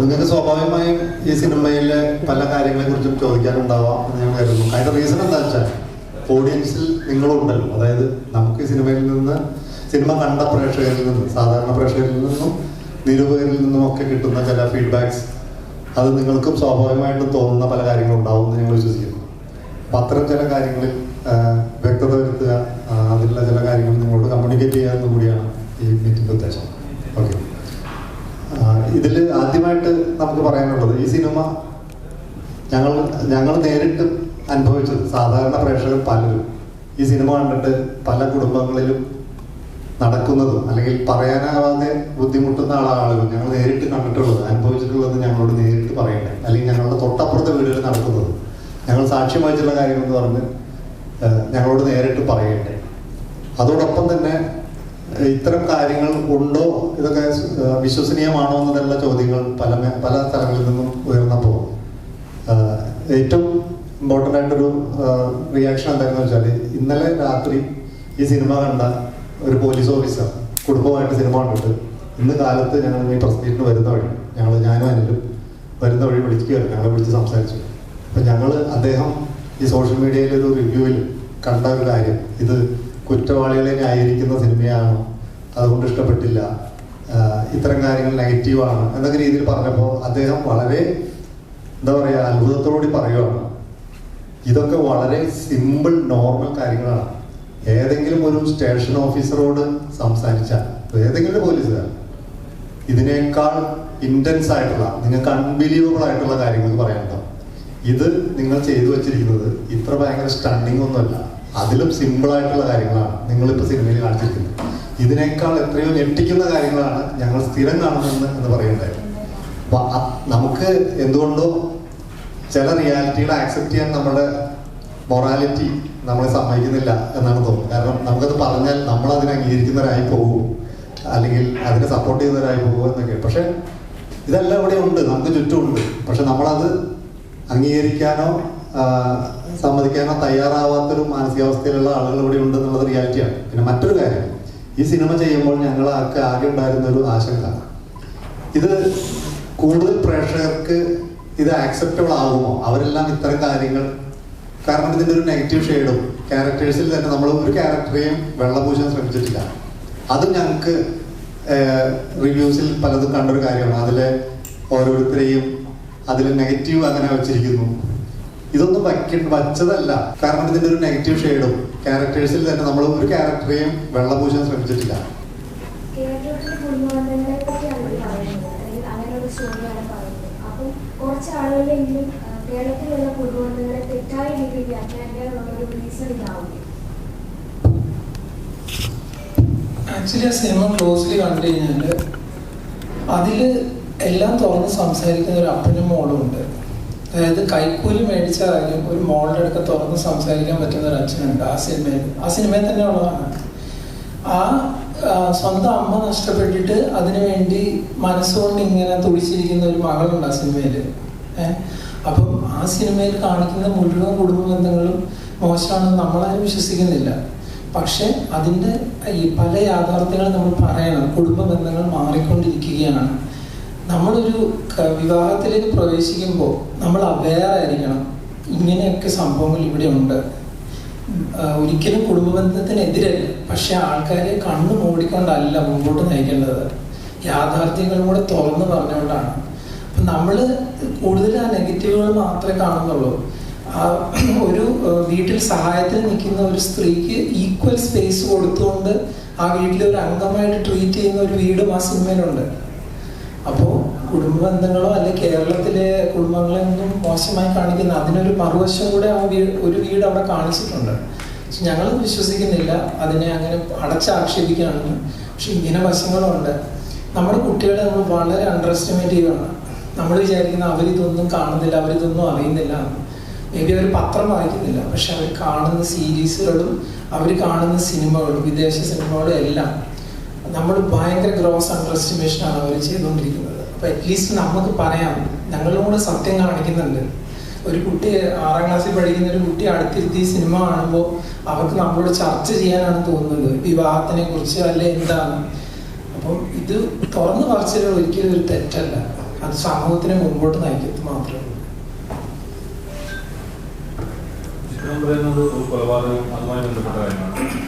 നിങ്ങൾക്ക് സ്വാഭാവികമായും ഈ സിനിമയിലെ പല കാര്യങ്ങളെ കുറിച്ചും ചോദിക്കാനുണ്ടാവാം എന്ന് ഞാൻ കരുതുന്നു. അതിന്റെ റീസൺ എന്താ വെച്ചാൽ ഓഡിയൻസിൽ നിങ്ങളുണ്ടല്ലോ. അതായത് നമുക്ക് ഈ സിനിമയിൽ നിന്ന് സിനിമ കണ്ട പ്രേക്ഷകരിൽ നിന്നും സാധാരണ പ്രേക്ഷകരിൽ നിന്നും നിരൂപകരിൽ നിന്നും ഒക്കെ കിട്ടുന്ന ചില ഫീഡ്ബാക്സ് അത് നിങ്ങൾക്കും സ്വാഭാവികമായിട്ടും തോന്നുന്ന പല കാര്യങ്ങളും ഉണ്ടാവും എന്ന് ഞങ്ങൾ വിശ്വസിക്കുന്നു. അപ്പം അത്തരം ചില കാര്യങ്ങളിൽ വ്യക്തത വരുത്തുക അതിലുള്ള ചില കാര്യങ്ങൾ നിങ്ങളോട് കമ്മ്യൂണിക്കേറ്റ് ചെയ്യുക ഈ മീറ്റിംഗ് ഉദ്ദേശം. ഓക്കെ ഇതിൽ ആദ്യമായിട്ട് നമുക്ക് പറയാനുള്ളത് ഈ സിനിമ ഞങ്ങൾ ഞങ്ങൾ നേരിട്ട് അനുഭവിച്ചത് സാധാരണ പ്രേക്ഷകർ പലരും ഈ സിനിമ കണ്ടിട്ട് പല കുടുംബങ്ങളിലും നടക്കുന്നതും അല്ലെങ്കിൽ പറയാനാവാതെ ബുദ്ധിമുട്ടുന്ന ആളുകൾ ഞങ്ങൾ നേരിട്ട് കണ്ടിട്ടുള്ളത് അനുഭവിച്ചിട്ടുള്ളത് ഞങ്ങളോട് നേരിട്ട് പറയട്ടെ അല്ലെങ്കിൽ ഞങ്ങളുടെ തൊട്ടപ്പുറത്തെ വീടുകളിൽ നടക്കുന്നത്. ഞങ്ങൾ സാക്ഷ്യം വഹിച്ചുള്ള കാര്യങ്ങൾ എന്ന് പറഞ്ഞ് ഞങ്ങളോട് നേരിട്ട് പറയണ്ടേ? അതോടൊപ്പം തന്നെ ഇത്തരം കാര്യങ്ങൾ ഉണ്ടോ? ഇതൊക്കെ വിശ്വസനീയമാണോ എന്നുള്ള ചോദ്യങ്ങൾ പല പല സ്ഥലങ്ങളിൽ നിന്നും ഉയർന്നപ്പോൾ ഏറ്റവും ഇമ്പോർട്ടന്റ് ആയിട്ടൊരു റിയാക്ഷൻ എന്തായിരുന്നു വെച്ചാൽ ഇന്നലെ രാത്രി ഈ സിനിമ കണ്ട ഒരു പോലീസ് ഓഫീസർ കുടുംബമായിട്ട് സിനിമ കണ്ടിട്ട് ഇന്ന് കാലത്ത് ഞങ്ങൾ ഈ പ്രസ് മീറ്റിന് വരുന്ന വഴി ഞങ്ങൾ ഞാനും അനിലും വരുന്ന വഴി വിളിക്കുകയായിരുന്നു ഞങ്ങളെ വിളിച്ച് സംസാരിച്ചു. അപ്പം ഞങ്ങൾ അദ്ദേഹം ഈ സോഷ്യൽ മീഡിയയിലൊരു റിവ്യൂവിൽ കണ്ട ഒരു കാര്യം ഇത് കുറ്റവാളികളെ ന്യായീകരിക്കുന്ന സിനിമയാണ്. അതുകൊണ്ട് ഇഷ്ടപ്പെട്ടില്ല. ഇത്തരം കാര്യങ്ങൾ നെഗറ്റീവാണ് എന്നൊക്കെ രീതിയിൽ പറഞ്ഞപ്പോൾ അദ്ദേഹം വളരെ എന്താ പറയുക അത്ഭുതത്തോടുകൂടി പറയുവാണ്. ഇതൊക്കെ വളരെ സിമ്പിൾ നോർമൽ കാര്യങ്ങളാണ്. ഏതെങ്കിലും ഒരു സ്റ്റേഷൻ ഓഫീസറോട് സംസാരിച്ചാൽ ഏതെങ്കിലും പോലീസുകാർ ഇതിനേക്കാൾ ഇന്റൻസ് ആയിട്ടുള്ള നിങ്ങൾക്ക് അൺബിലീവബിൾ ആയിട്ടുള്ള കാര്യങ്ങൾ പറയാനുണ്ടാവും. ഇത് നിങ്ങൾ ചെയ്തു വെച്ചിരിക്കുന്നത് ഇത്ര ഭയങ്കര സ്റ്റണ്ണിങ് ഒന്നുമല്ല. അതിലും സിമ്പിൾ ആയിട്ടുള്ള കാര്യങ്ങളാണ് നിങ്ങളിപ്പോൾ സിനിമയിൽ കാണിച്ചിരിക്കുന്നത്. ഇതിനേക്കാൾ എത്രയോ ഞെട്ടിക്കുന്ന കാര്യങ്ങളാണ് ഞങ്ങൾ സ്ഥിരം കാണുന്നത് എന്ന് പറയണ്ടായിരുന്നു അപ്പൊ നമുക്ക് എന്തുകൊണ്ടോ ചില റിയാലിറ്റികളെ ആക്സെപ്റ്റ് ചെയ്യാൻ നമ്മുടെ മൊറാലിറ്റി നമ്മളെ സമ്മതിക്കുന്നില്ല എന്നാണ് തോന്നുന്നത്. കാരണം നമുക്കത് പറഞ്ഞാൽ നമ്മൾ അതിനെ അംഗീകരിക്കുന്നവരായി പോകും. അല്ലെങ്കിൽ അതിനെ സപ്പോർട്ട് ചെയ്യുന്നവരായി പോകും എന്നൊക്കെ. പക്ഷെ ഇതെല്ലാം ഇവിടെ ഉണ്ട്. നമുക്ക് ചുറ്റുമുണ്ട്. പക്ഷെ നമ്മളത് അംഗീകരിക്കാനോ സമ്മതിക്കാനോ തയ്യാറാവാത്തൊരു മാനസികാവസ്ഥയിലുള്ള ആളുകൾ ഇവിടെ ഉണ്ട് എന്നുള്ളത് റിയാലിറ്റിയാണ് പിന്നെ മറ്റൊരു കാര്യം ഈ സിനിമ ചെയ്യുമ്പോൾ ഞങ്ങൾ ആർക്ക് ആകെ ഉണ്ടായിരുന്ന ഒരു ആശങ്ക ഇത് കൂടുതൽ പ്രേക്ഷകർക്ക് ഇത് ആക്സെപ്റ്റബിൾ ആകുമോ? അവരെല്ലാം ഇത്തരം കാര്യങ്ങൾ കാരണം ഇതിന്റെ ഒരു നെഗറ്റീവ് ഷെയ്ഡും ക്യാരക്ടേഴ്സിൽ തന്നെ നമ്മൾ ഒരു ക്യാരക്ടറെയും വെള്ളപൂശാൻ ശ്രമിച്ചിട്ടില്ല. അത് ഞങ്ങൾക്ക് റിവ്യൂസിൽ പലതും കണ്ടൊരു കാര്യമാണ്. അതിലെ ഓരോരുത്തരെയും അതിൽ നെഗറ്റീവ് അങ്ങനെ വെച്ചിരിക്കുന്നു. ഇതൊന്നും വയ്ക്ക വച്ചതല്ല. കാരണം ഇതിന്റെ ഒരു നെഗറ്റീവ് ഷെയ്ഡും ക്യാരക്ടേഴ്സിൽ തന്നെ നമ്മൾ ഒരു ക്യാരക്ടറെയും ശ്രമിച്ചിട്ടില്ല. കുറച്ച് ആളുകളെങ്കിലും കേരളത്തിലുള്ള തെറ്റായ രീതിയിൽ വ്യാഖ്യാനിക്കാനുള്ള ഒരു റീസൺ ഇതാവും. ആക്ച്വലി ആ സിനിമ ക്ലോസ്ലി കണ്ടു കഴിഞ്ഞാൽ അതിൽ എല്ലാം തുറന്ന് സംസാരിക്കുന്ന ഒരു അപ്പനും മോളും ഉണ്ട്. അതായത് കൈക്കൂലി മേടിച്ചാലും ഒരു മോളുടെ അടുത്ത് തുറന്ന് സംസാരിക്കാൻ പറ്റുന്ന ഒരു അച്ഛനുണ്ട്. ആ സിനിമയിൽ ആ സിനിമയിൽ തന്നെ ഉള്ളതാണ്. ആ സ്വന്തം അമ്മ നഷ്ടപ്പെട്ടിട്ട് അതിനു വേണ്ടി മനസ്സുകൊണ്ട് ഇങ്ങനെ തുടിച്ചിരിക്കുന്ന ഒരു മകളുണ്ട് ആ സിനിമയിൽ അപ്പം ആ സിനിമയിൽ കാണിക്കുന്ന മുഴുവൻ കുടുംബ ബന്ധങ്ങളും മോശമാണെന്ന് നമ്മളാരും വിശ്വസിക്കുന്നില്ല. പക്ഷെ അതിന്റെ ഈ പല യാഥാർത്ഥ്യങ്ങളും നമ്മൾ പറയണം. കുടുംബ ബന്ധങ്ങൾ മാറിക്കൊണ്ടിരിക്കുകയാണ്. നമ്മളൊരു വിവാഹത്തിലേക്ക് പ്രവേശിക്കുമ്പോൾ നമ്മൾ അവെയർ ആയിരിക്കണം ഇങ്ങനെയൊക്കെ സംഭവങ്ങൾ ഇവിടെ ഉണ്ട്. ഒരിക്കലും കുടുംബ ബന്ധത്തിനെതിരല്ല പക്ഷെ ആൾക്കാരെ കണ്ണു മൂടിക്കൊണ്ടല്ല മുമ്പോട്ട് നയിക്കേണ്ടത്. യാഥാർത്ഥ്യങ്ങളും കൂടെ തുറന്നു പറഞ്ഞുകൊണ്ടാണ്. അപ്പൊ നമ്മൾ കൂടുതൽ ആ നെഗറ്റീവുകൾ മാത്രമേ കാണുന്നുള്ളൂ. ഒരു വീട്ടിൽ സഹായത്തിന് നിൽക്കുന്ന ഒരു സ്ത്രീക്ക് ഈക്വൽ സ്പേസ് കൊടുത്തുകൊണ്ട് ആ വീട്ടിലെ ഒരു അംഗമായിട്ട് ട്രീറ്റ് ചെയ്യുന്ന ഒരു വീടും ആ സിനിമയിലുണ്ട് കുടുംബ ബന്ധങ്ങളോ അല്ലെ കേരളത്തിലെ കുടുംബങ്ങളെ ഒന്നും മോശമായി കാണിക്കുന്ന അതിനൊരു മറുവശം കൂടെ ആ വീട് ഒരു വീട് അവിടെ കാണിച്ചിട്ടുണ്ട്. പക്ഷെ ഞങ്ങൾ വിശ്വസിക്കുന്നില്ല. അതിനെ അങ്ങനെ അടച്ചാക്ഷേപിക്കുകയാണെന്ന്. പക്ഷെ ഇങ്ങനെ വശങ്ങളുണ്ട്. നമ്മുടെ കുട്ടികളെ നമ്മൾ വളരെ അണ്ടർ എസ്റ്റിമേറ്റ് ചെയ്യുകയാണ്. നമ്മൾ വിചാരിക്കുന്ന അവരിതൊന്നും കാണുന്നില്ല അവരിതൊന്നും അറിയുന്നില്ല. മേ ബി അവർ പത്രം വായിക്കുന്നില്ല. പക്ഷെ അവർ കാണുന്ന സീരീസുകളും അവർ കാണുന്ന സിനിമകളും വിദേശ സിനിമകളും എല്ലാം നമ്മൾ ഭയങ്കര ഗ്രോസ് അണ്ടർ എസ്റ്റിമേഷനാണ് അവർ ചെയ്തുകൊണ്ടിരിക്കുന്നത്. അപ്പൊ അറ്റ്ലീസ്റ്റ് നമുക്ക് പറയാം. ഞങ്ങളോട് സത്യം കാണിക്കുന്നുണ്ട് ഒരു കുട്ടി ആറാം ക്ലാസ്സിൽ പഠിക്കുന്ന ഒരു കുട്ടി അടുത്തിരുത്തി സിനിമ കാണുമ്പോൾ അവർക്ക് നമ്മളോട് ചർച്ച ചെയ്യാനാണ് തോന്നുന്നത്. വിവാഹത്തിനെ കുറിച്ച് അല്ലെ എന്താണ്? അപ്പം ഇത് തുറന്നു പറച്ചിൽ ഒരിക്കലും ഒരു തെറ്റല്ല. അത് സമൂഹത്തിനെ മുമ്പോട്ട് നയിക്കുന്നത് മാത്രമേ ഉള്ളൂ. ഒരു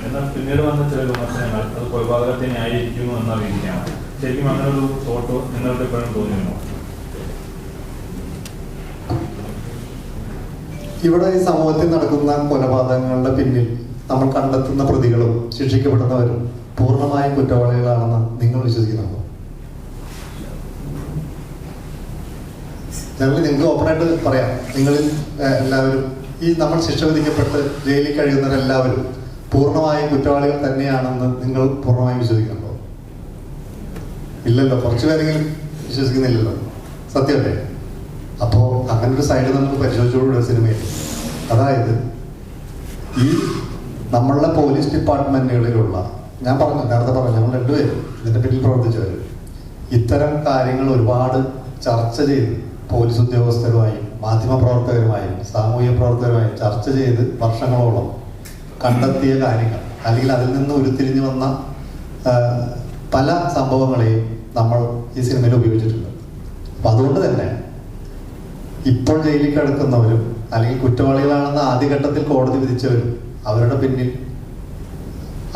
എന്നാൽ പിന്നീട് വന്ന ചില വിമർശനങ്ങൾ അത് കൊലപാതകത്തെ ന്യായീകരിക്കുന്നു എന്ന രീതിക്കാണ് ശരിക്കും അങ്ങനെ ഒരു തോട്ടോ നിങ്ങൾക്ക് എപ്പോഴും തോന്നിയോ ഇവിടെ ഈ സമൂഹത്തിൽ നടക്കുന്ന കൊലപാതകങ്ങളുടെ പിന്നിൽ നമ്മൾ കണ്ടെത്തുന്ന പ്രതികളും ശിക്ഷിക്കപ്പെടുന്നവരും പൂർണമായും കുറ്റവാളികളാണെന്ന് നിങ്ങൾ വിശ്വസിക്കുന്നുണ്ടോ? ഞങ്ങൾ നിങ്ങൾക്ക് ഓപ്പണായിട്ട് പറയാം. നിങ്ങളിൽ എല്ലാവരും ഈ നമ്മൾ ശിക്ഷ വിധിക്കപ്പെട്ട് ജയിലിൽ കഴിയുന്നവരെല്ലാവരും പൂർണമായും കുറ്റവാളികൾ തന്നെയാണെന്ന് നിങ്ങൾ പൂർണമായും വിശ്വസിക്കുന്നുണ്ടോ ഇല്ലല്ലോ കുറച്ച് പേരെങ്കിലും വിശ്വസിക്കുന്നില്ലല്ലോ. സത്യമല്ലേ അപ്പോൾ അങ്ങനെ ഒരു സൈഡ് നമുക്ക് പരിശോധിച്ചുകൂടെ സിനിമയിൽ. അതായത് ഈ നമ്മളുടെ പോലീസ് ഡിപ്പാർട്ട്മെന്റുകളിലുള്ള ഞാൻ പറഞ്ഞു നേരത്തെ പറഞ്ഞു ഞങ്ങൾ രണ്ടുപേരും ഇതിന്റെ പിന്നിൽ പ്രവർത്തിച്ചവർ ഇത്തരം കാര്യങ്ങൾ ഒരുപാട് ചർച്ച ചെയ്ത് പോലീസ് ഉദ്യോഗസ്ഥരുമായും മാധ്യമപ്രവർത്തകരുമായും സാമൂഹ്യ പ്രവർത്തകരുമായും ചർച്ച ചെയ്ത് വർഷങ്ങളോളം കണ്ടെത്തിയ കാര്യങ്ങൾ. അല്ലെങ്കിൽ അതിൽ നിന്ന് ഉരുത്തിരിഞ്ഞു വന്ന പല സംഭവങ്ങളെയും നമ്മൾ ഈ സിനിമയിൽ ഉപയോഗിച്ചിട്ടുണ്ട്. അപ്പൊ അതുകൊണ്ട് തന്നെ ഇപ്പോൾ ജയിലിൽ കിടക്കുന്നവരും അല്ലെങ്കിൽ കുറ്റവാളികളാണെന്ന് ആദ്യഘട്ടത്തിൽ കോടതി വിധിച്ചവരും അവരുടെ പിന്നിൽ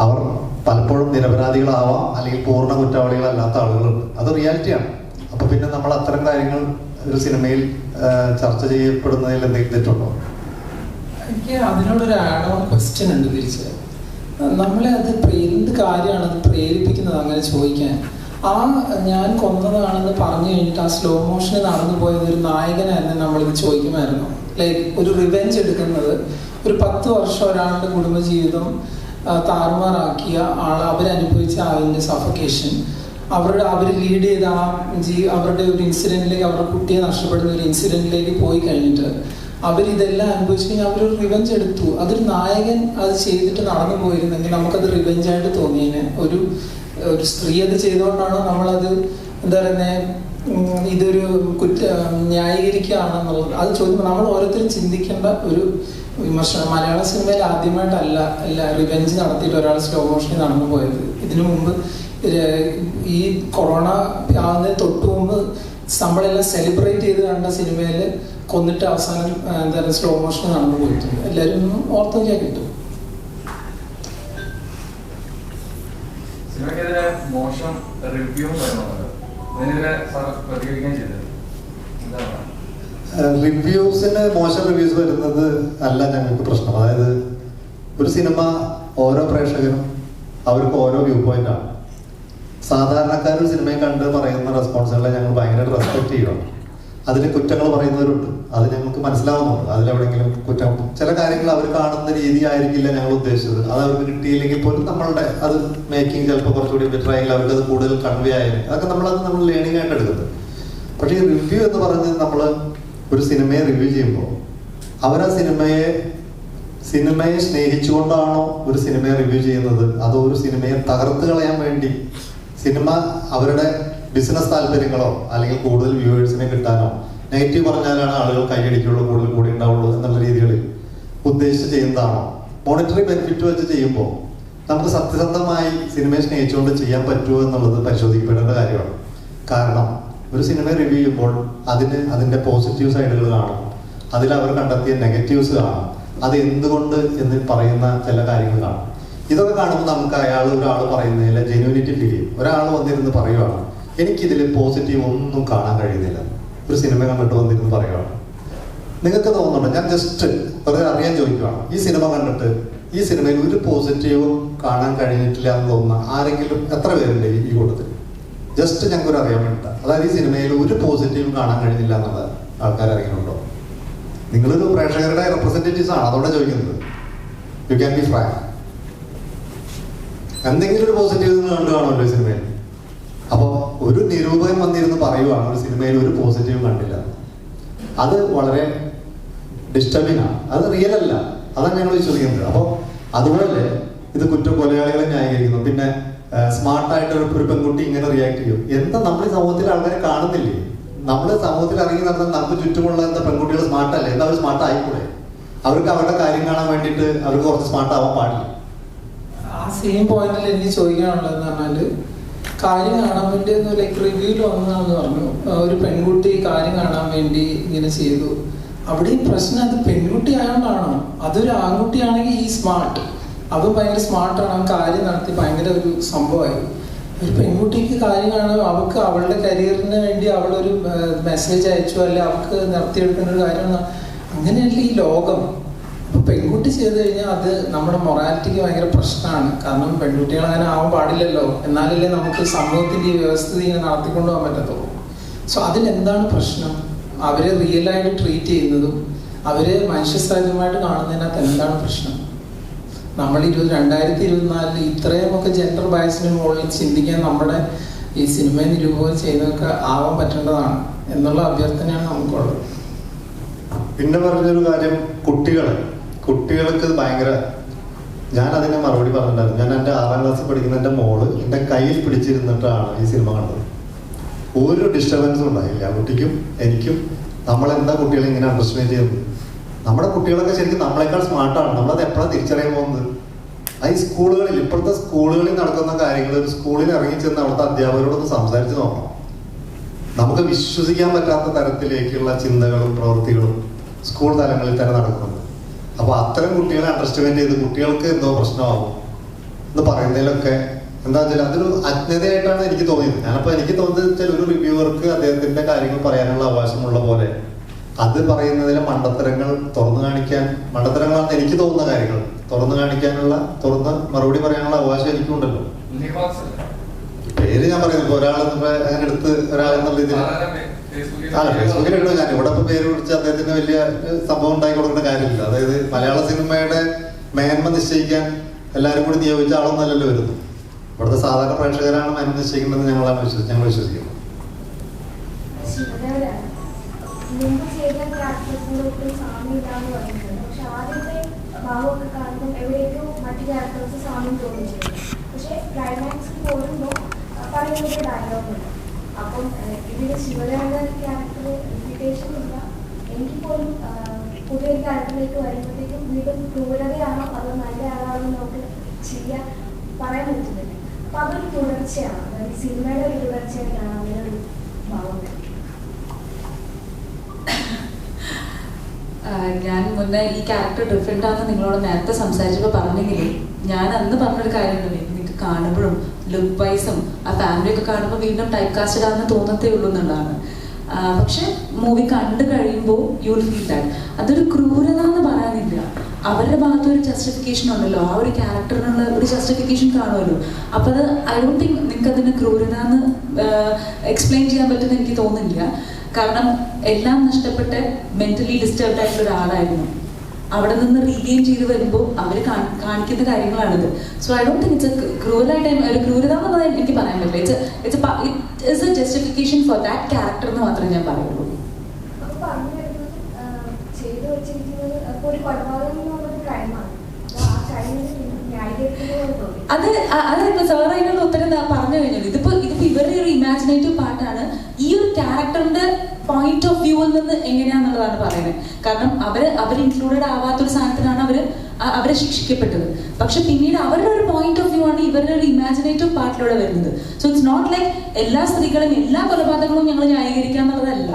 അവർ പലപ്പോഴും നിരപരാധികളാവാം അല്ലെങ്കിൽ പൂർണ കുറ്റവാളികളല്ലാത്ത ആളുകളുണ്ട് അത് റിയാലിറ്റിയാണ്. അപ്പൊ പിന്നെ നമ്മൾ അത്തരം കാര്യങ്ങൾ ഒരു സിനിമയിൽ ചർച്ച ചെയ്യപ്പെടുന്നതിൽ എന്തെങ്കിലും തെറ്റുണ്ടോ? എനിക്ക് അതിനോടൊരു ആഡ് ഓൺ ക്വസ്റ്റ്യൻ ഉണ്ട് തിരിച്ച്. നമ്മളെ അത് എന്ത് കാര്യമാണ് അത് പ്രേരിപ്പിക്കുന്നത് അങ്ങനെ ചോദിക്കാൻ? ആ ഞാൻ കൊന്നതാണെന്ന് പറഞ്ഞു കഴിഞ്ഞിട്ട് ആ സ്ലോ മോഷനിൽ നടന്നു പോയത് ഒരു നായകനായിരുന്നു നമ്മളിത് ചോദിക്കുമായിരുന്നു. ലൈക്ക് ഒരു റിവെഞ്ച് എടുക്കുന്നത്. ഒരു പത്ത് വർഷം ഒരാളുടെ കുടുംബജീവിതം താറുമാറാക്കിയ ആൾ അവരനുഭവിച്ച അതിന്റെ സഫക്കേഷൻ അവരുടെ അവർ ലീഡ് ചെയ്ത ആ ജീ അവരുടെ ഒരു ഇൻസിഡന്റിലേക്ക് അവരുടെ കുട്ടിയെ നഷ്ടപ്പെടുന്ന ഒരു ഇൻസിഡന്റിലേക്ക് പോയി കഴിഞ്ഞിട്ട് അവരിതെല്ലാം അനുഭവിച്ചു അവർ അവരൊരു റിവെഞ്ച് എടുത്തു. അതൊരു നായകൻ അത് ചെയ്തിട്ട് നടന്നു പോയിരുന്നെങ്കിൽ നമുക്കത് റിവെഞ്ച് ആയിട്ട് തോന്നിയേനെ. ഒരു ഒരു സ്ത്രീ അത് ചെയ്തുകൊണ്ടാണ് നമ്മളത് എന്താ പറയുന്നത് ഇതൊരു കുറ്റ ന്യായീകരിക്കുകയാണെന്നുള്ളത്. അത് ചോദിക്കുമ്പോൾ നമ്മൾ ഓരോരുത്തരും ചിന്തിക്കേണ്ട ഒരു വിമർശനം. മലയാള സിനിമയിൽ ആദ്യമായിട്ടല്ല അല്ല റിവെഞ്ച് നടത്തിയിട്ട് ഒരാൾ സ്ലോ മോഷനിൽ നടന്നു പോയത്. ഇതിനു മുമ്പ് ഈ കൊറോണ ആവുന്നതിന് തൊട്ട് മുമ്പ് നമ്മളെല്ലാം സെലിബ്രേറ്റ് ചെയ്ത് കണ്ട സിനിമയിൽ കൊന്നിട്ട് അവസാനം എന്താ പറയുക സ്ലോ മോഷൻ നടന്നു പോയിട്ടുണ്ട്. എല്ലാവരും ഒന്ന് ഓർത്ത് നോക്കിയാൽ കിട്ടും. മോശം റിവ്യൂ റിവ്യൂസിന് മോശം റിവ്യൂസ് വരുന്നത് അല്ല ഞങ്ങൾക്ക് പ്രശ്നം. അതായത് ഒരു സിനിമ ഓരോ പ്രേക്ഷകനും അവർക്ക് ഓരോ വ്യൂ പോയിന്റ് ആണ്. സാധാരണക്കാർ സിനിമയെ കണ്ട് പറയുന്ന റെസ്പോൺസുകളെ ഞങ്ങൾ ഭയങ്കരമായിട്ട് റെസ്പെക്ട് ചെയ്യണം അതിൽ കുറ്റങ്ങൾ പറയുന്നവരുണ്ട്. അത് ഞങ്ങൾക്ക് മനസ്സിലാവുന്നുണ്ട്. അതിലെവിടെയെങ്കിലും കുറ്റം. ചില കാര്യങ്ങൾ അവർ കാണുന്ന രീതി ആയിരിക്കില്ല ഞങ്ങൾ ഉദ്ദേശിച്ചത്. അത് അവർക്ക് കിട്ടിയില്ലെങ്കിൽ പോലും നമ്മളുടെ അത് മേക്കിംഗ് ചിലപ്പോൾ കുറച്ചുകൂടി ബെറ്റർ ആയെങ്കിൽ അവർക്ക് അത് കൂടുതൽ കൺവേ ആയാലും അതൊക്കെ നമ്മളത് നമ്മൾ ലേണിംഗ് ആയിട്ട് എടുക്കുന്നത്. പക്ഷേ ഈ റിവ്യൂ എന്ന് പറഞ്ഞത് നമ്മൾ ഒരു സിനിമയെ റിവ്യൂ ചെയ്യുമ്പോൾ അവർ ആ സിനിമയെ സിനിമയെ സ്നേഹിച്ചുകൊണ്ടാണോ ഒരു സിനിമയെ റിവ്യൂ ചെയ്യുന്നത്? അതോ ഒരു സിനിമയെ തകർത്ത് കളയാൻ വേണ്ടി സിനിമ അവരുടെ ബിസിനസ് താല്പര്യങ്ങളോ അല്ലെങ്കിൽ കൂടുതൽ വ്യൂവേഴ്സിനെ കിട്ടാനോ നെഗറ്റീവ് പറഞ്ഞാലാണ് ആളുകൾ കൈയടിക്കുള്ളൂ കൂടുതൽ കൂടി ഉണ്ടാവുള്ളൂ എന്നുള്ള രീതികളിൽ ഉദ്ദേശിച്ച് ചെയ്യുന്നതാണോ? മോണിറ്ററി ബെനിഫിറ്റ് വെച്ച് ചെയ്യുമ്പോൾ നമുക്ക് സത്യസന്ധമായി സിനിമയെ സ്നേഹിച്ചുകൊണ്ട് ചെയ്യാൻ പറ്റുമോ എന്നുള്ളത് പരിശോധിക്കപ്പെടേണ്ട കാര്യമാണ്. കാരണം ഒരു സിനിമ റിവ്യൂ ചെയ്യുമ്പോൾ അതിന് അതിന്റെ പോസിറ്റീവ് സൈഡുകൾ കാണും. അതിൽ അവർ കണ്ടെത്തിയ നെഗറ്റീവ്സ് കാണും. അത് എന്തുകൊണ്ട് എന്ന് പറയുന്ന ചില കാര്യങ്ങൾ കാണും. ഇതൊക്കെ കാണുമ്പോൾ നമുക്ക് അയാൾ ഒരാൾ പറയുന്നതിൽ ജെന്യൂനിറ്റി ഫീൽ ചെയ്യും. ഒരാൾ വന്നിരുന്ന് പറയുവാണ് എനിക്കിതിൽ പോസിറ്റീവ് ഒന്നും കാണാൻ കഴിയുന്നില്ല. ഒരു സിനിമ കണ്ടിട്ട് വന്നിരുന്ന് പറയുവാണ്. നിങ്ങൾക്ക് തോന്നുന്നുണ്ടോ? ഞാൻ ജസ്റ്റ് വെറുതെ അറിയാൻ ചോദിക്കുവാണ്. ഈ സിനിമ കണ്ടിട്ട് ഈ സിനിമയിൽ ഒരു പോസിറ്റീവും കാണാൻ കഴിഞ്ഞിട്ടില്ല എന്ന് തോന്നുന്ന ആരെങ്കിലും എത്ര പേരുണ്ട് ഈ കൂട്ടത്തിൽ? ജസ്റ്റ് ഞങ്ങൾക്ക് ഒരു അറിയാൻ വേണ്ടിട്ട് അതായത് ഈ സിനിമയിൽ ഒരു പോസിറ്റീവും കാണാൻ കഴിഞ്ഞില്ല എന്നുള്ള ആൾക്കാർ അറിയുന്നുണ്ടോ? നിങ്ങളൊരു പ്രേക്ഷകരുടെ റെപ്രസെന്റേറ്റീവ്സ് ആണ് അതോടെ ചോദിക്കുന്നത്. യു ക്യാൻ ബി ഫ്രാങ്ക് എന്തെങ്കിലും ഒരു പോസിറ്റീവ് കണ്ടു ഈ സിനിമയിൽ അപ്പോൾ ഒരു നിരൂപകൻ വന്നിരുന്ന് പറയുവാണ് ഒരു സിനിമയിൽ ഒരു പോസിറ്റീവ് കണ്ടില്ല. അത് വളരെ ഡിസ്റ്റർബിംഗ് ആണ്. അത് റിയൽ അല്ല. അതാണ് ഞങ്ങൾ വിശ്വസിക്കുന്നത് അപ്പോൾ അതുപോലെ ഇത് കുറ്റ കൊലയാളികളെ ന്യായീകരിക്കുന്നു. പിന്നെ സ്മാർട്ടായിട്ട് ഒരു ഒരു പെൺകുട്ടി ഇങ്ങനെ റിയാക്ട് ചെയ്യും. എന്താ നമ്മൾ സമൂഹത്തിൽ ആൾക്കാരെ കാണുന്നില്ലേ? നമ്മുടെ സമൂഹത്തിൽ ഇറങ്ങി നടന്ന നമുക്ക് ചുറ്റുമുള്ള എന്താ പെൺകുട്ടികൾ സ്മാർട്ട് അല്ലേ? എന്താ അവർ സ്മാർട്ട് ആയിക്കൂടെ? അവർക്ക് അവരുടെ കാര്യം കാണാൻ വേണ്ടിയിട്ട് അവർക്ക് കുറച്ച് സ്മാർട്ട് ആവാൻ പാടില്ല. സെയിം പോയിന്റിൽ എനിക്ക് ചോദിക്കാനുള്ളതെന്ന് പറഞ്ഞാൽ കാര്യം കാണാൻ വേണ്ടി ഒന്ന് ലൈക്ക് റിവ്യൂൽ വന്നതാണെന്ന് പറഞ്ഞു. ഒരു പെൺകുട്ടി കാര്യം കാണാൻ വേണ്ടി ഇങ്ങനെ ചെയ്തു. അവിടെ ഈ പ്രശ്നം അത് പെൺകുട്ടി ആയതുകൊണ്ടാണോ അതൊരു ആൺകുട്ടിയാണെങ്കിൽ ഈ സ്മാർട്ട് അവൻ ഭയങ്കര സ്മാർട്ടാണ് അവൻ കാര്യം നടത്തി ഭയങ്കര ഒരു സംഭവമായി. ഒരു പെൺകുട്ടിക്ക് കാര്യം കാണാൻ അവൾക്ക് അവളുടെ കരിയറിന് വേണ്ടി അവളൊരു മെസ്സേജ് അയച്ചു അല്ലെ അവൾക്ക് നടത്തിയെടുക്കേണ്ട ഒരു കാര്യമാണ്. അങ്ങനെയല്ല ഈ ലോകം. പെൺകുട്ടി ചെയ്ത് കഴിഞ്ഞാൽ അത് നമ്മുടെ മൊറാലിറ്റിക്ക് ഭയങ്കര പ്രശ്നമാണ്. കാരണം പെൺകുട്ടികൾ അങ്ങനെ ആവാൻ പാടില്ലല്ലോ. എന്നാലല്ലേ നമുക്ക് സമൂഹത്തിന്റെ ഈ വ്യവസ്ഥിതി ഇങ്ങനെ നടത്തിക്കൊണ്ടു പോകാൻ പറ്റത്തുള്ളൂ. സോ അതിലെന്താണ് പ്രശ്നം? അവരെ റിയൽ ആയിട്ട് ട്രീറ്റ് ചെയ്യുന്നതും അവരെ മനുഷ്യ സഹജമായിട്ട് കാണുന്നതിനകത്ത് എന്താണ് പ്രശ്നം? നമ്മൾ ഇരുപത് രണ്ടായിരത്തി ഇരുപത്തിനാലിൽ ഇത്രയും ഒക്കെ ജെൻഡർ ബയസിന് മുകളിൽ ചിന്തിക്കാൻ നമ്മുടെ ഈ സിനിമ നിരൂപകം ചെയ്യുന്നതൊക്കെ ആവാൻ പറ്റേണ്ടതാണ് എന്നുള്ള അഭ്യർത്ഥനയാണ് നമുക്കുള്ളത്. പിന്നെ പറഞ്ഞൊരു കാര്യം കുട്ടികൾ കുട്ടികൾക്ക് ഭയങ്കര ഞാൻ അതിന് മറുപടി പറഞ്ഞിട്ടുണ്ടായിരുന്നു. ഞാൻ എന്റെ ആറാം ക്ലാസ്സിൽ പഠിക്കുന്ന എന്റെ മോൾ എന്റെ കയ്യിൽ പിടിച്ചിരുന്നിട്ടാണ് ഈ സിനിമ കണ്ടത്. ഒരു ഡിസ്റ്റർബൻസും ഉണ്ടായില്ല. കുട്ടിക്കും എനിക്കും നമ്മളെന്താ കുട്ടികളെ ഇങ്ങനെ അണ്ടർസ്റ്റാൻഡ് ചെയ്യുന്നത്? നമ്മുടെ കുട്ടികളൊക്കെ ശരിക്കും നമ്മളെക്കാൾ സ്മാർട്ടാണ് നമ്മളത് എപ്പോഴാണ് തിരിച്ചറിയാൻ പോകുന്നത്? ആ ഈ സ്കൂളുകളിൽ ഇപ്പോഴത്തെ സ്കൂളുകളിൽ നടക്കുന്ന കാര്യങ്ങൾ ഒരു സ്കൂളിൽ ഇറങ്ങി ചെന്ന് അവിടുത്തെ അധ്യാപകരോടൊന്ന് സംസാരിച്ച് നോക്കണം. നമുക്ക് വിശ്വസിക്കാൻ പറ്റാത്ത തരത്തിലേക്കുള്ള ചിന്തകളും പ്രവൃത്തികളും സ്കൂൾ തലങ്ങളിൽ തന്നെ നടക്കുന്നുണ്ട്. അപ്പൊ അത്തരം കുട്ടികളെ അണ്ടർസ്റ്റാൻഡ് ചെയ്ത് കുട്ടികൾക്ക് എന്തോ പ്രശ്നമാകും എന്ന് പറയുന്നതിലൊക്കെ എന്താ വെച്ചാൽ അതൊരു അജ്ഞതയായിട്ടാണ് എനിക്ക് തോന്നിയത്. ഞാനപ്പോ എനിക്ക് തോന്നുന്നത് വെച്ചാൽ ഒരു റിവ്യൂവർക്ക് അദ്ദേഹത്തിന്റെ കാര്യങ്ങൾ പറയാനുള്ള അവകാശമുള്ള പോലെ അത് പറയുന്നതിലെ മണ്ടത്തരങ്ങൾ തുറന്നു കാണിക്കാൻ മണ്ടത്തരങ്ങളാണ് എനിക്ക് തോന്നുന്ന കാര്യങ്ങൾ തുറന്നു കാണിക്കാനുള്ള തുറന്ന് മറുപടി പറയാനുള്ള അവകാശം എനിക്കുണ്ടല്ലോ? പേര് ഞാൻ പറയുന്നു ഒരാൾ അങ്ങനെ എടുത്ത് ഒരാളെന്നുള്ള ഇതിൽ അല്ല ഫേസ്ബുക്കിലുണ്ട് ഞാൻ ഇവിടെ ഇപ്പൊ പേര് വിളിച്ച് അദ്ദേഹത്തിന് വലിയ സംഭവം ഉണ്ടാക്കി കൊടുക്കേണ്ട കാര്യമില്ല. അതായത് മലയാള സിനിമയുടെ മേന്മ നിശ്ചയിക്കാൻ എല്ലാവരും കൂടി നിയോഗിച്ച ആളൊന്നല്ലല്ലോ വരുന്നു ഇവിടുത്തെ സാധാരണ പ്രേക്ഷകരാണ് മേന്മ നിശ്ചയിക്കേണ്ടത് ഞങ്ങളാണ് വിശ്വസിച്ച് ഞങ്ങൾ വിശ്വസിക്കുന്നത്. പക്ഷെ ക്ലൈമാക്സിൽ പോകുമ്പോൾ പറയുന്ന ഡയലോഗ് ഡയലോഗുണ്ട് അപ്പം ഏഹ്, ഇതിൽ ക്യാരക്ടർ റിപ്പീറ്റേഷൻ ഇല്ല എനിക്ക് പോലും പുതിയൊരു ക്യാരക്ടറിലേക്ക് വരുമ്പോഴത്തേക്കും വീണ്ടും ക്രൂരതയാണോ? അതോ നല്ല ആളാണോ നമുക്ക് ചെയ്യാൻ പറയാൻ പറ്റുന്നില്ല. അപ്പൊ അതൊരു തുടർച്ചയാണ്. അതായത് സിനിമയുടെ ഒരു തുടർച്ചയായിട്ടാണ് അങ്ങനെ ഒരു ഭാവം ഞാൻ മുന്നേ ഈ ക്യാരക്ടർ ഡിഫറെന്റ് ആണെന്ന് നിങ്ങളോട് നേരത്തെ സംസാരിച്ചപ്പോൾ പറഞ്ഞെങ്കിലും ഞാൻ അന്ന് പറഞ്ഞൊരു കാര്യമുണ്ട്. നിങ്ങൾക്ക് കാണുമ്പോഴും ലുക്ക് വൈസും ആ ഫാമിലി ഒക്കെ കാണുമ്പോൾ വീണ്ടും ടൈപ്പ് കാസ്റ്റഡ് ആണെന്ന് തോന്നത്തേ ഉള്ളൂ എന്നുള്ളതാണ്. പക്ഷെ മൂവി കണ്ടു കഴിയുമ്പോൾ യു ഫീൽ ദാറ്റ് അതൊരു ക്രൂരത എന്ന് പറയാനില്ല. അവരുടെ ഭാഗത്ത് ഒരു ജസ്റ്റിഫിക്കേഷൻ ഉണ്ടല്ലോ. ആ ഒരു ക്യാരക്ടറിനുള്ള ഒരു ജസ്റ്റിഫിക്കേഷൻ കാണുമല്ലോ. അപ്പൊ അത് ഐ ഡോണ്ട് തിങ്ക് നിങ്ങൾക്ക് അതിന് ക്രൂരത എന്ന് എക്സ്പ്ലെയിൻ ചെയ്യാൻ പറ്റുമെന്ന് എനിക്ക് തോന്നുന്നില്ല. കാരണം എല്ലാം നഷ്ടപ്പെട്ട് മെന്റലി ഡിസ്റ്റർബ്ഡ് ആയിട്ടുള്ള ഒരാളായിരുന്നു. അവിടെ നിന്ന് റീഗെയിൻ ചെയ്ത് വരുമ്പോൾ അവർ കാണിക്കുന്ന കാര്യങ്ങളാണിത്. So I don't think it's ക്രൂരലായിട്ട് ഒരു ക്രൂരത എന്നുള്ളത് എനിക്ക് പറയാൻ പറ്റില്ല. It's it's it is a justification for that character എന്ന് മാത്രമേ ഞാൻ പറയുള്ളൂ. അത് അതായത് സാർ അതിനുള്ള ഉത്തരം പറഞ്ഞു കഴിഞ്ഞു ഇതിപ്പോ ഇതിപ്പോ ഇവരുടെ ഒരു ഇമാജിനേറ്റീവ് ഒരു ക്യാരക്ടറിന്റെ പോയിന്റ് ഓഫ് വ്യൂവിൽ നിന്ന് എങ്ങനെയാന്നുള്ളതാണ് പറയുന്നത്. കാരണം അവർ അവർ ഇൻക്ലൂഡഡ് ആവാത്തൊരു സാധനത്തിനാണ് അവർ അവരെ ശിക്ഷിക്കപ്പെട്ടത്. പക്ഷെ പിന്നീട് അവരുടെ ഒരു പോയിന്റ് ഓഫ് വ്യൂ ആണ് ഇവരുടെ ഒരു ഇമാജിനേറ്റീവ് പാർട്ടിലൂടെ വരുന്നത്. സോ ഇറ്റ്സ് നോട്ട് ലൈക്ക് എല്ലാ സ്ത്രീകളും എല്ലാ കൊലപാതകങ്ങളും ഞങ്ങൾ ന്യായീകരിക്കുക എന്നുള്ളതല്ല.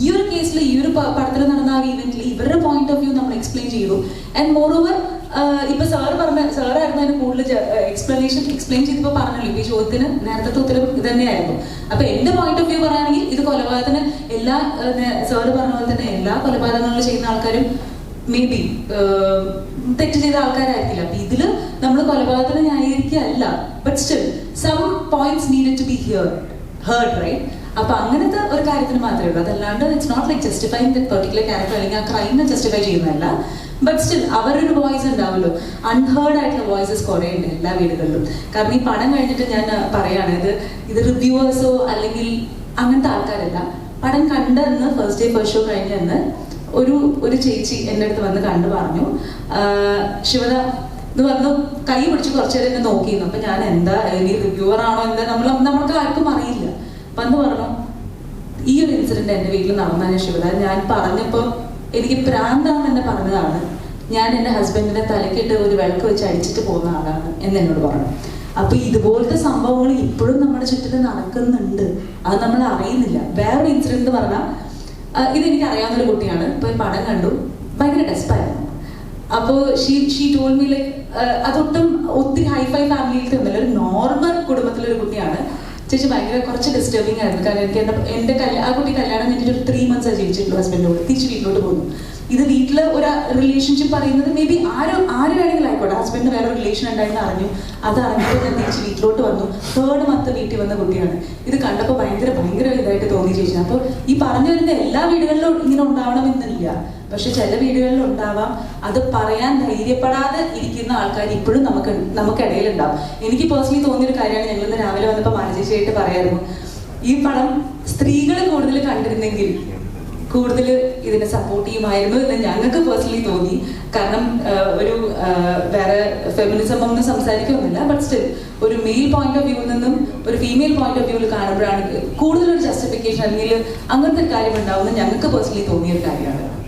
ഈ ഒരു കേസിൽ ഈ ഒരു പടത്തിൽ നടന്ന ആ ഇവന്റിൽ ഇവരുടെ പോയിന്റ് ഓഫ് വ്യൂ നമ്മൾ എക്സ്പ്ലെയിൻ ചെയ്തു. ആൻഡ് മോർ ഓവർ ഇപ്പൊ സാറ് പറഞ്ഞ സാറായിരുന്നു അതിന് കൂടുതൽ എക്സ്പ്ലനേഷൻ എക്സ്പ്ലെയിൻ ചെയ്തപ്പോൾ പറഞ്ഞല്ലോ. ഈ ചോദ്യത്തിന് നേരത്തെ ഉത്തരം തന്നെയായിരുന്നു അപ്പൊ എന്റെ പോയിന്റ് ഓഫ് വ്യൂ പറയുകയാണെങ്കിൽ ഇത് കൊലപാതകത്തിന് എല്ലാ സാറ് പറഞ്ഞ പോലെ തന്നെ എല്ലാ കൊലപാതകങ്ങളും ചെയ്യുന്ന ആൾക്കാരും മേ ബി തെറ്റ് ചെയ്ത ആൾക്കാരായിരിക്കില്ല. അപ്പൊ ഇതിൽ നമ്മൾ കൊലപാതകത്തിന് ന്യായീകരിക്കുകയല്ല. But still some points need to be here heard right അപ്പൊ അങ്ങനത്തെ ഒരു കാര്യത്തിന് മാത്രമേ ഉള്ളൂ. അതല്ലാണ്ട് it's not like justifying the particular character അല്ലെങ്കിൽ ആ ക്രൈമിനെ ജസ്റ്റിഫൈ ചെയ്യുന്നതല്ല. ബട്ട് സ്റ്റിൽ അവരൊരു വോയിസ് ഉണ്ടാവുമല്ലോ. അൺഹേർഡ് ആയിട്ടുള്ള വോയിസസ് കുറേ ഉണ്ട് എല്ലാ വീടുകളിലും. കാരണം ഈ പടം കഴിഞ്ഞിട്ട് ഞാൻ പറയുകയാണ് ഇത് ഇത് റിവ്യൂവേഴ്സോ അല്ലെങ്കിൽ അങ്ങനത്തെ ആൾക്കാരല്ല. പടം കണ്ടെന്ന് ഫസ്റ്റ് ഡേ ഫസ്റ്റ് ഷോ കഴിഞ്ഞെന്ന് ഒരു ഒരു ചേച്ചി എന്റെ അടുത്ത് വന്ന് കണ്ടു പറഞ്ഞു ശിവദ ഇത് വന്ന് കൈ പിടിച്ച് കുറച്ചു നേരം എന്നെ നോക്കിയിരുന്നു. അപ്പൊ ഞാൻ എന്താ ഇനി റിവ്യൂവർ ആണോ എന്താ നമ്മൾ നമ്മൾക്ക് ആർക്കും അറിയില്ല. അപ്പൊ അന്ന് പറഞ്ഞു ഈ ഒരു ഇൻസിഡന്റ് എന്റെ വീട്ടിൽ നടന്നാണ് ശിവദ. ഞാൻ പറഞ്ഞപ്പോ എനിക്ക് പ്രാന്താണ് എന്നെ പറഞ്ഞതാണ്. ഞാൻ എന്റെ ഹസ്ബൻഡിനെ തലക്കിട്ട് ഒരു വിളക്ക് വെച്ച് അടിച്ചിട്ട് പോകുന്ന ആളാണ് എന്ന് എന്നോട് പറഞ്ഞു. അപ്പൊ ഇതുപോലത്തെ സംഭവങ്ങൾ ഇപ്പോഴും നമ്മുടെ ചുറ്റിലും നടക്കുന്നുണ്ട്. അത് നമ്മൾ അറിയുന്നില്ല. വേറൊരു ഇൻസിഡന്റ് എന്ന് പറഞ്ഞാൽ ഇതെനിക്ക് അറിയാവുന്ന ഒരു കുട്ടിയാണ്. ഇപ്പൊ പടം കണ്ടു. ഭയങ്കര ഡെസ്പായിരുന്നു അപ്പോൾ ഷീ ഷീ ടോൾ അതൊട്ടും ഒത്തിരി ഹൈഫൈ ഫാമിലിയിൽ തന്നെ ഒരു നോർമൽ കുടുംബത്തിലെ ഒരു കുട്ടിയാണ്. ചേച്ചി ഭയങ്കര കുറച്ച് ഡിസ്റ്റർബിംഗ് ആയിരുന്നു. കാരണം എനിക്ക് എന്റെ ആ കുട്ടി കല്യാണം കഴിഞ്ഞിട്ട് ഒരു ത്രീ മന്ത്സ് ജീവിച്ചിട്ടുള്ളൂ ഹസ്ബൻഡിന്റെ കൂടെ തിരിച്ച് വീട്ടിലോട്ട് പോകുന്നു ഇത് വീട്ടിൽ ഒരു റിലേഷൻഷിപ്പ് പറയുന്നത് മേ ബി ആര് ആര് വേണമെങ്കിലും ആയിക്കോട്ടെ. ഹസ്ബൻഡ് വേറെ റിലേഷൻ ഉണ്ടായിരുന്നു അറിഞ്ഞു. അത് അറിഞ്ഞപ്പോൾ ഞാൻ തിരിച്ച് വീട്ടിലോട്ട് വന്നു. തേർഡ് മന്ത് വീട്ടിൽ വന്ന കുട്ടിയാണ്. ഇത് കണ്ടപ്പോൾ ഭയങ്കര ഭയങ്കര ഇതായിട്ട് തോന്നി ചേച്ചി. അപ്പോൾ ഈ പറഞ്ഞു വരുന്ന എല്ലാ വീടുകളിലും ഇങ്ങനെ ഉണ്ടാവണമെന്നില്ല പക്ഷെ ചില വീടുകളിൽ ഉണ്ടാവാം. അത് പറയാൻ ധൈര്യപ്പെടാതെ ഇരിക്കുന്ന ആൾക്കാർ ഇപ്പോഴും നമുക്ക് നമുക്കിടയിൽ ഉണ്ടാവും എനിക്ക് പേഴ്സണലി തോന്നിയൊരു കാര്യമാണ് ഞങ്ങൾ രാവിലെ വന്നപ്പോൾ മാനചേച്ചിയായിട്ട് പറയായിരുന്നു. ഈ പടം സ്ത്രീകൾ കൂടുതൽ കണ്ടിരുന്നെങ്കിൽ കൂടുതൽ ഇതിനെ സപ്പോർട്ട് ചെയ്യുമായിരുന്നു എന്ന് ഞങ്ങൾക്ക് പേഴ്സണലി തോന്നി. കാരണം ഒരു വേറെ ഫെമിനിസം ഒന്നും സംസാരിക്കുന്നില്ല. ബട്ട് സ്റ്റിൽ ഒരു മെയിൽ പോയിന്റ് ഓഫ് വ്യൂ നിന്നും ഒരു ഫീമെയിൽ പോയിന്റ് ഓഫ് വ്യൂവിൽ കാണുമ്പോഴാണ് കൂടുതലൊരു ജസ്റ്റിഫിക്കേഷൻ അല്ലെങ്കിൽ അങ്ങനത്തെ ഒരു കാര്യം ഉണ്ടാവുമെന്ന് ഞങ്ങൾക്ക് പേഴ്സണലി തോന്നിയ ഒരു കാര്യമാണ്.